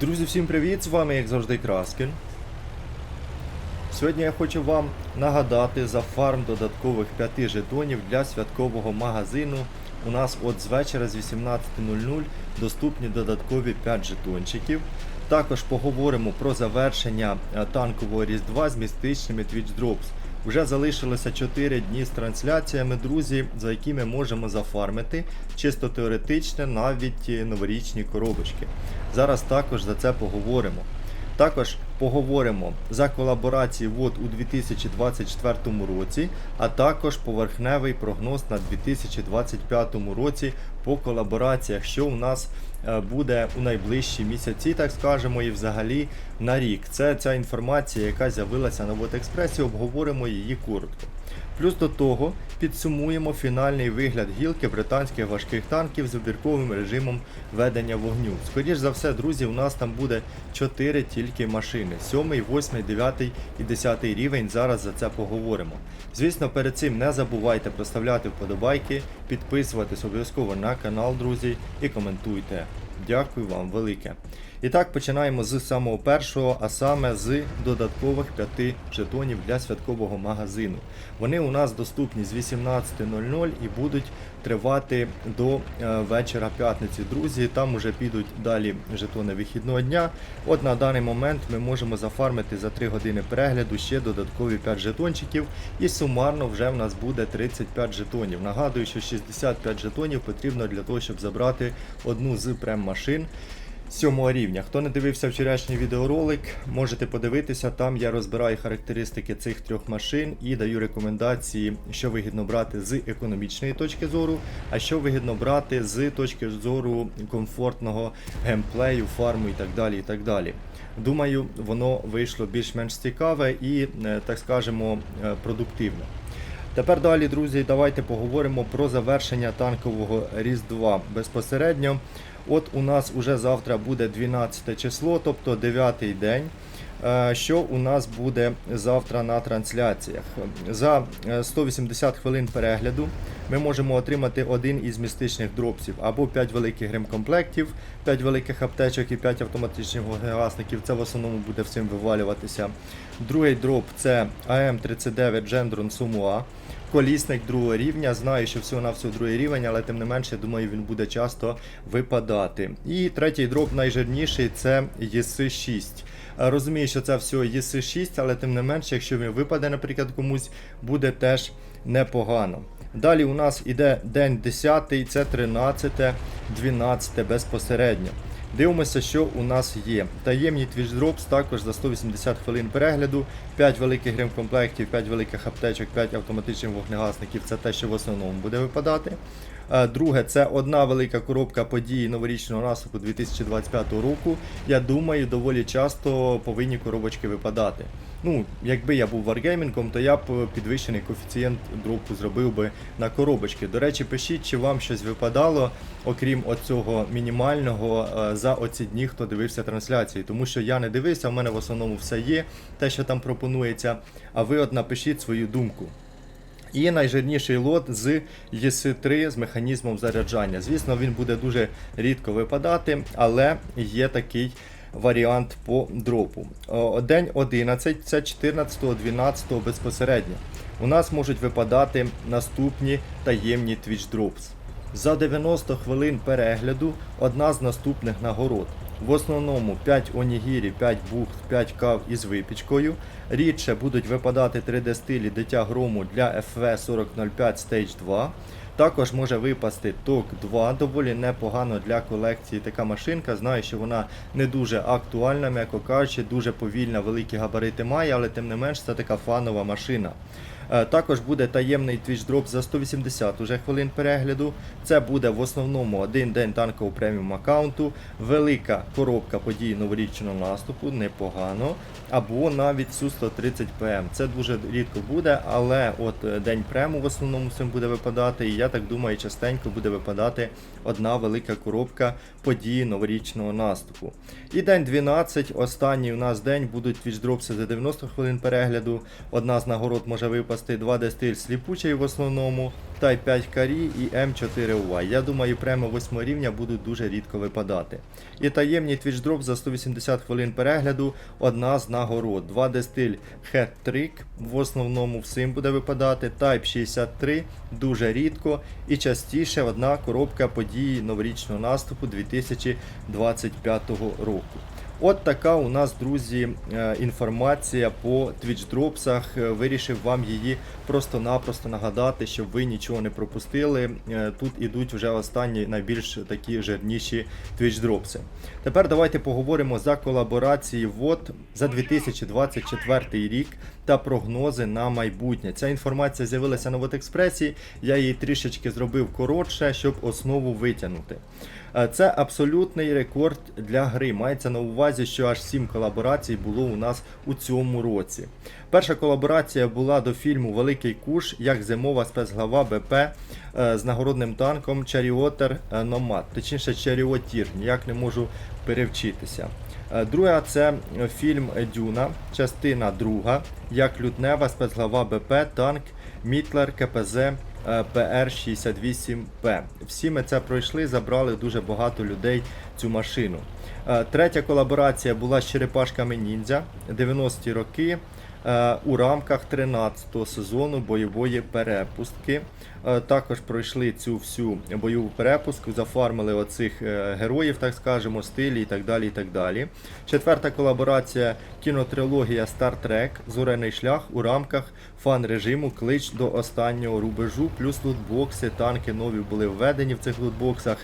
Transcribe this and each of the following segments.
Друзі, всім привіт! З вами, як завжди, Краскін. Сьогодні я хочу вам нагадати за фарм додаткових 5 жетонів для святкового магазину. У нас от з вечора з 18.00 доступні додаткові 5 жетончиків. Також поговоримо про завершення е, танкового різдва з містичними Twitch Drops. Вже залишилося 4 дні з трансляціями, друзі, за які ми можемо зафармити чисто теоретично навіть е, новорічні коробочки. Зараз також за це поговоримо. Також поговоримо за колаборації ВОД у 2024 році, а також поверхневий прогноз на 2025 році по колабораціях, що у нас е, буде у найближчі місяці, так скажемо, і взагалі на рік. Це ця інформація, яка з'явилася на Експресі, обговоримо її коротко. Плюс до того підсумуємо фінальний вигляд гілки британських важких танків з обірковим режимом ведення вогню. Скоріше за все, друзі, у нас там буде 4 тільки машини: 7, 8, 9 і 10 рівень. Зараз за це поговоримо. Звісно, перед цим не забувайте проставляти вподобайки, підписуватись обов'язково на канал, друзі, і коментуйте. Дякую вам велике. І так починаємо з самого першого, а саме з додаткових 5 жетонів для святкового магазину. Вони у нас доступні з 18.00 і будуть тривати до е, вечора п'ятниці. Друзі, там уже підуть далі жетони вихідного дня. От на даний момент ми можемо зафармити за 3 години перегляду ще додаткові 5 жетончиків. І сумарно вже в нас буде 35 жетонів. Нагадую, що 65 жетонів потрібно для того, щоб забрати одну з прем-машин. Сьомого рівня. Хто не дивився вчорашній відеоролик, можете подивитися. Там я розбираю характеристики цих трьох машин і даю рекомендації, що вигідно брати з економічної точки зору, а що вигідно брати з точки зору комфортного геймплею, фарму і так далі. і так далі. Думаю, воно вийшло більш-менш цікаве і, е, так скажемо, е, продуктивне. Тепер далі, друзі, давайте поговоримо про завершення танкового Різдва безпосередньо. От у нас уже завтра буде 12 число, тобто 9 день. Е, Що у нас буде завтра на трансляціях? За е, 180 хвилин перегляду ми можемо отримати один із містичних дропсів або 5 великих гримкомплектів, 5 великих аптечок і 5 автоматичних вогнегасників. Це в основному буде всім вивалюватися. Другий дроп це АМ-39 Gendron Сумуа. Колісник другого рівня. Знаю, що всього на всього другий рівень, але тим не менше, думаю, він буде часто випадати. І третій дроп найжирніший це ЄС-6. Е, Розумію, що це все ЄС-6, але тим не менше, якщо він випаде, наприклад, комусь, буде теж непогано. Далі у нас іде день 10, це 13, 12 безпосередньо. Дивимося, що у нас є. Таємні Drops також за 180 хвилин перегляду, 5 великих гримкомплектів, 5 великих аптечок, 5 автоматичних вогнегасників це те, що в основному буде випадати. Друге, це одна велика коробка події новорічного наступу 2025 року. Я думаю, доволі часто повинні коробочки випадати. Ну, якби я був варгеймінгом, то я б підвищений коефіцієнт дропу зробив би на коробочки. До речі, пишіть, чи вам щось випадало, окрім оцього мінімального, за оці дні, хто дивився трансляції. Тому що я не дивився, в мене в основному все є, те, що там пропонується. А ви от напишіть свою думку. І найжирніший лот з ЄС3 з механізмом заряджання. Звісно, він буде дуже рідко випадати, але є такий варіант по дропу. День 11, це 14-12 безпосередньо. У нас можуть випадати наступні таємні Twitch Drops. За 90 хвилин перегляду одна з наступних нагород. В основному 5 онігірі, 5 бухт, 5 кав із випічкою. Рідше будуть випадати 3D стилі дитя грому для FV4005 Stage 2. Також може випасти ток 2, доволі непогано для колекції така машинка. Знаю, що вона не дуже актуальна, м'яко кажучи, дуже повільна, великі габарити має, але тим не менш це така фанова машина. Е, Також буде таємний Drop за 180 уже хвилин перегляду. Це буде в основному один день танкового преміум аккаунту, велика коробка подій новорічного наступу, непогано. Або навіть Су-130 ПМ. Це дуже рідко буде, але от е, день прему в основному цим буде випадати. І я так думаю, частенько буде випадати одна велика коробка події новорічного наступу. І день 12, останній у нас день будуть твічдропси за 90 хвилин перегляду. Одна з нагород може випасти 2D стиль сліпучий в основному. Type 5 Карі і М4Y. Я думаю, прямо 8 рівня будуть дуже рідко випадати. І таємний Drop за 180 хвилин перегляду одна з нагород. 2D стиль Hat Trick в основному всім буде випадати. Type 63 дуже рідко і частіше одна коробка події новорічного наступу 2025 року. От така у нас, друзі, е, інформація по Twitch Dropsах. Е, Вирішив вам її просто-напросто нагадати, щоб ви нічого не пропустили. Е, Тут ідуть вже останні найбільш такі жирніші Twitch Drops. Тепер давайте поговоримо за колаборації ВОД за 2024 рік та прогнози на майбутнє. Ця інформація з'явилася на Вотекспресі. Я її трішечки зробив коротше, щоб основу витягнути. Е, Це абсолютний рекорд для гри. Мається на увазі, що аж 7 колаборацій було у нас у цьому році. Перша колаборація була до фільму Великий Куш як зимова спецглава БП е, з нагородним танком Чаріотер Номад, точніше Чаріотір, ніяк не можу перевчитися. Е, Друга це е, фільм Дюна, частина друга, як лютнева спецглава БП, танк Мітлер КПЗ е, ПР-68П. Всі ми це пройшли, забрали дуже багато людей цю машину. Е, Третя колаборація була з черепашками ніндзя 90-ті роки е, у рамках 13-го сезону бойової перепустки. Е, Також пройшли цю всю бойову перепустку, зафармили оцих е, героїв, так скажемо, стилі і так далі. і так далі. Четверта колаборація кінотрилогія Star Trek Зорений шлях у рамках фан-режиму Клич до останнього рубежу, плюс лутбокси, танки нові були введені в цих лутбоксах.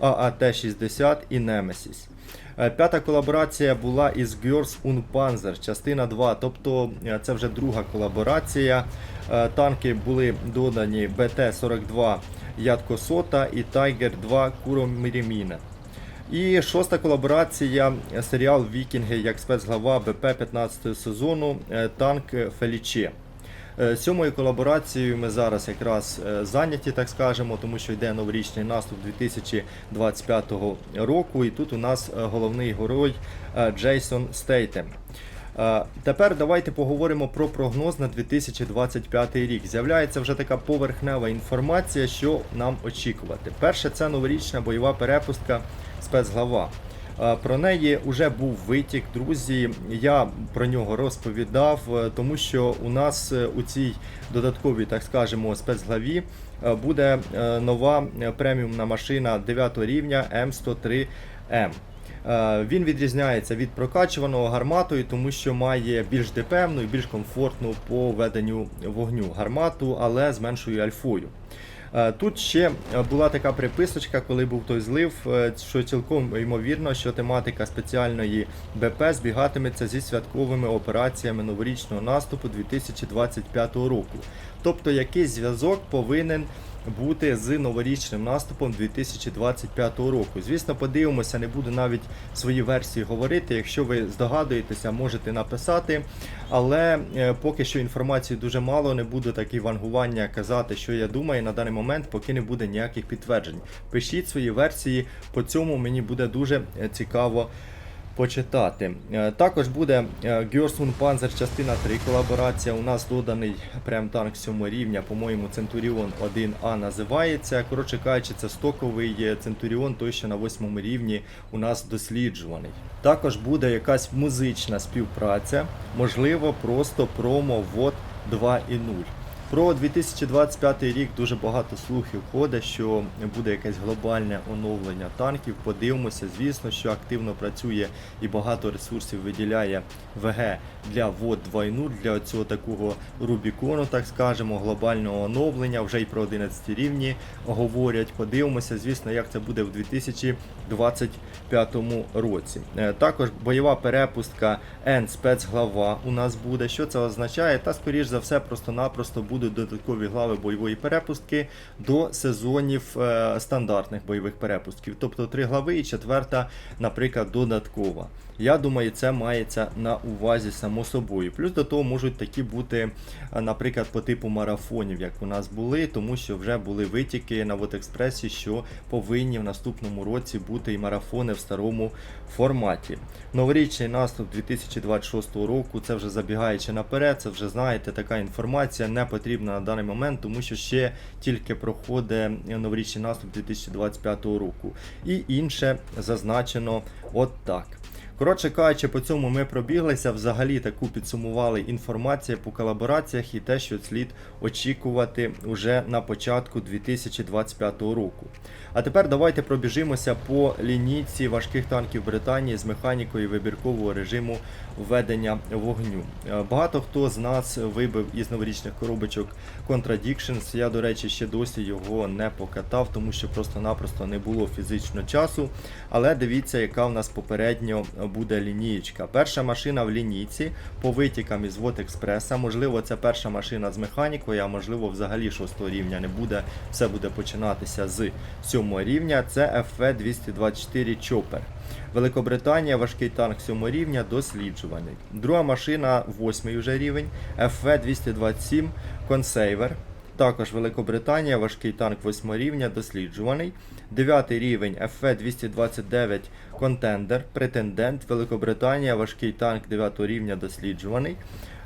ААТ-60 і Nemesis. Е, П'ята колаборація була із Girls und Panzer, частина 2, тобто е, це вже друга колаборація. Е, Танки були додані БТ-42 Ядко Сота і Tiger 2 Куро Міріміна. І шоста колаборація серіал Вікінги як спецглава БП 15 сезону танк Феліче. Е, Сьомою колаборацією ми зараз якраз е, зайняті, так скажемо, тому що йде новорічний наступ 2025 року. І тут у нас е, головний герой Джейсон Стейтем. Тепер давайте поговоримо про прогноз на 2025 рік. З'являється вже така поверхнева інформація, що нам очікувати. Перше, це новорічна бойова перепустка спецглава. Е, Про неї вже був витік, друзі. Я про нього розповідав, е, тому що у нас е, у цій додатковій, так скажемо, спецглаві буде нова преміумна машина 9 рівня М103М. Е, Він відрізняється від прокачуваного гарматою, тому що має більш депевну і більш комфортну по веденню вогню гармату, але з меншою альфою. Е, Тут ще е, була така приписочка, коли був той злив, е, що цілком ймовірно, що тематика спеціальної БП збігатиметься зі святковими операціями новорічного наступу 2025 року. Тобто якийсь зв'язок повинен бути з новорічним наступом 2025 року. Звісно, подивимося, не буду навіть свої версії говорити. Якщо ви здогадуєтеся, можете написати. Але е, поки що інформації дуже мало, не буду такі вангування казати, що я думаю на даний момент, поки не буде ніяких підтверджень. Пишіть свої версії, по цьому мені буде дуже е, цікаво почитати. Е, Також буде е, Герсун Panzer частина 3 колаборація. У нас доданий прям танк 7 рівня, по-моєму, Centurion 1А називається. Коротше кажучи, це стоковий е, Centurion, той, що на 8 рівні у нас досліджуваний. Також буде якась музична співпраця, можливо, просто промо вод 2.0. Про 2025 рік дуже багато слухів ходить, що буде якесь глобальне оновлення танків. Подивимося, звісно, що активно працює і багато ресурсів виділяє ВГ для ВОД 2.0, для цього такого Рубікону, так скажемо, глобального оновлення. Вже й про 11 рівні говорять. Подивимося, звісно, як це буде в 2025 році. Е, Також бойова перепустка N спецглава у нас буде. Що це означає? Та скоріш за все, просто-напросто будуть додаткові глави бойової перепустки до сезонів е, стандартних бойових перепустків. Тобто три глави і четверта, наприклад, додаткова. Я думаю, це мається на увазі само собою. Плюс до того можуть такі бути, е, наприклад, по типу марафонів, як у нас були, тому що вже були витіки на Вотекспресі, що повинні в наступному році бути. Бути і марафони в старому форматі. Новорічний наступ 2026 року, це вже забігаючи наперед, це вже знаєте, така інформація не потрібна на даний момент, тому що ще тільки проходить новорічний наступ 2025 року. І інше зазначено от так. Коротше кажучи, по цьому ми пробіглися. Взагалі таку підсумували інформацію по колабораціях і те, що слід очікувати уже на початку 2025 року. А тепер давайте пробіжимося по лінійці важких танків Британії з механікою вибіркового режиму введення вогню. Е, Багато хто з нас вибив із новорічних коробочок Contradictions. Я, до речі, ще досі його не покатав, тому що просто-напросто не було фізично часу. Але дивіться, яка в нас попередньо буде лінієчка. Перша машина в лінійці по витікам із Вот Експреса. Можливо, це перша машина з механікою, а можливо, взагалі шостого рівня не буде. Все буде починатися з сьомого рівня. Це FV224 Chopper. Великобританія, важкий танк 7 рівня, досліджуваний. Друга машина, 8 вже рівень, FV227 Consaver. Також Великобританія, важкий танк 8 рівня, досліджуваний. 9 рівень FV229 Contender, претендент, Великобританія, важкий танк 9 рівня, досліджуваний.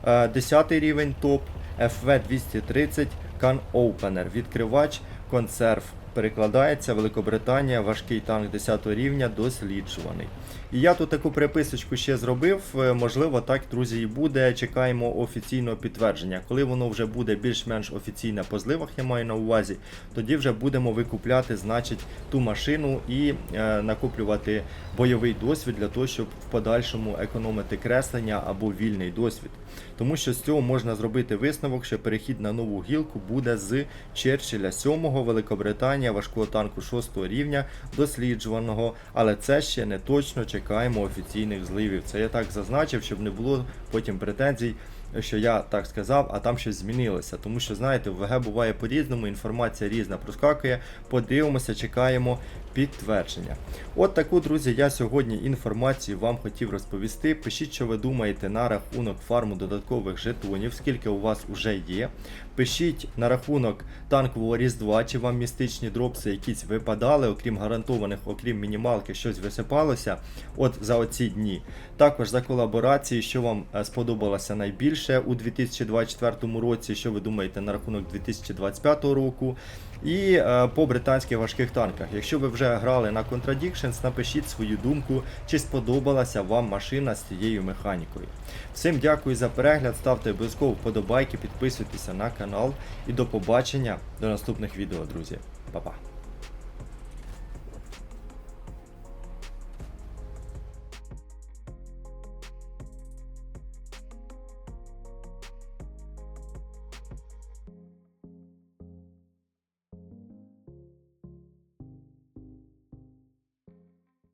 10 рівень топ FV230 Can Opener, відкривач, консерв. Перекладається Великобританія, важкий танк 10 рівня, досліджуваний. І я тут таку приписочку ще зробив. е, Можливо, так, друзі, і буде. Чекаємо офіційного підтвердження. Коли воно вже буде більш-менш офіційне по зливах, я маю на увазі, тоді вже будемо викупляти, значить, ту машину і е, накоплювати бойовий досвід для того, щоб в подальшому економити креслення або вільний досвід. Тому що з цього можна зробити висновок, що перехід на нову гілку буде з Черчилля 7 Великобританія, важкого танку 6 рівня, досліджуваного, але це ще не точно чекаємо офіційних зливів. Це я так зазначив, щоб не було потім претензій. Що я так сказав, а там щось змінилося. Тому що, знаєте, в ВГ буває по-різному, інформація різна проскакує. Подивимося, чекаємо підтвердження. От таку, друзі, я сьогодні інформацію вам хотів розповісти. Пишіть, що ви думаєте на рахунок фарму додаткових жетонів, скільки у вас вже є. Пишіть на рахунок танкового різдва, чи вам містичні дропси якісь випадали, окрім гарантованих, окрім мінімалки, щось висипалося от за оці дні. Також за колаборації, що вам е, сподобалося найбільше у 2024 році, що ви думаєте на рахунок 2025 року. І е, по британських важких танках. Якщо ви вже грали на Contradictions, напишіть свою думку, чи сподобалася вам машина з цією механікою. Всім дякую за перегляд, ставте обов'язково вподобайки, підписуйтеся на канал і до побачення до наступних відео, друзі. Па-па.